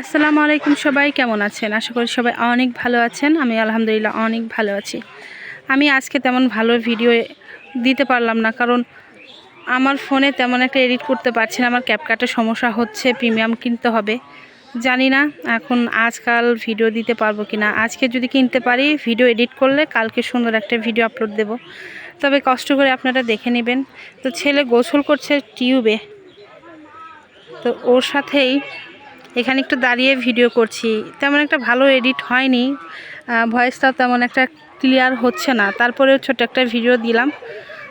আসসালামু আলাইকুম সবাই, কেমন আছেন? আশা করি সবাই অনেক ভালো আছেন। আমি আলহামদুলিল্লাহ অনেক ভালো আছি। আমি আজকে তেমন ভালো ভিডিও দিতে পারলাম না, কারণ আমার ফোনে তেমন একটা এডিট করতে পারছি না। আমার ক্যাপকাটের সমস্যা হচ্ছে, প্রিমিয়াম কিনতে হবে। জানি না এখন আজকাল ভিডিও দিতে পারব কি না আজকে যদি কিনতে পারি, ভিডিও এডিট করলে কালকে সুন্দর একটা ভিডিও আপলোড দেব। তবে কষ্ট করে আপনারা দেখে নেবেন। তো ছেলে গোসল করছে টিউবে। তো ওর সাথেই এখানে একটু দাঁড়িয়ে ভিডিও করছি। তেমন একটা ভালো এডিট হয়নি। ভয়েসটাও তেমন একটা ক্লিয়ার হচ্ছে না। তারপরেও ছোট একটা ভিডিও দিলাম।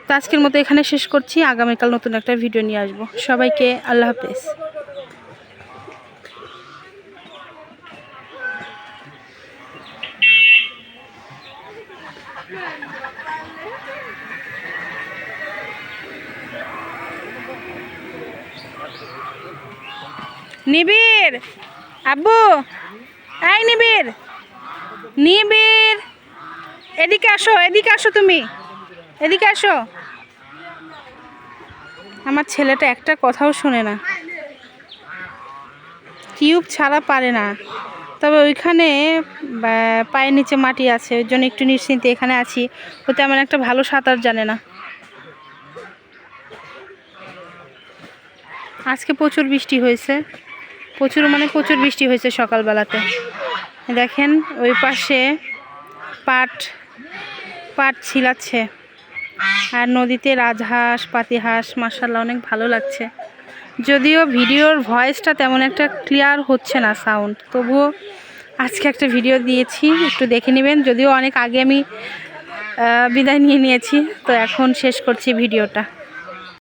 তো আজকের মতো এখানে শেষ করছি। আগামীকাল নতুন একটা ভিডিও নিয়ে আসব। সবাইকে আল্লাহ হাফেজ। নিবিড়। আব্বু, এই নিবিড়। নিবিড়। এদিকে আসো এদিকে আসো তুমি। এদিকে আসো। আমার ছেলেটা একটা কথাও শোনে না। টিউব ছাড়া পারে না। তবে ওইখানে পায়ের নিচে মাটি আছে। ওই জন্য একটু নিশ্চিন্তে এখানে আছি। ও তেমন একটা ভালো সাঁতার জানে না। আজকে প্রচুর বৃষ্টি হয়েছে। প্রচুর মানে প্রচুর বৃষ্টি হয়েছে সকালবেলাতে। দেখেন, ওই পাশে পাট পাট ছিলাচ্ছে। আর নদীতে রাজহাঁস, পাতিহাঁস মাসাল্লাহ অনেক ভালো লাগছে। যদিও ভিডিওর ভয়েসটা তেমন একটা ক্লিয়ার হচ্ছে না সাউন্ড। তবুও আজকে একটা ভিডিও দিয়েছি, একটু দেখে নেবেন। যদিও অনেক আগে আমি বিদায় নিয়ে নিয়েছি, তো এখন শেষ করছি ভিডিওটা।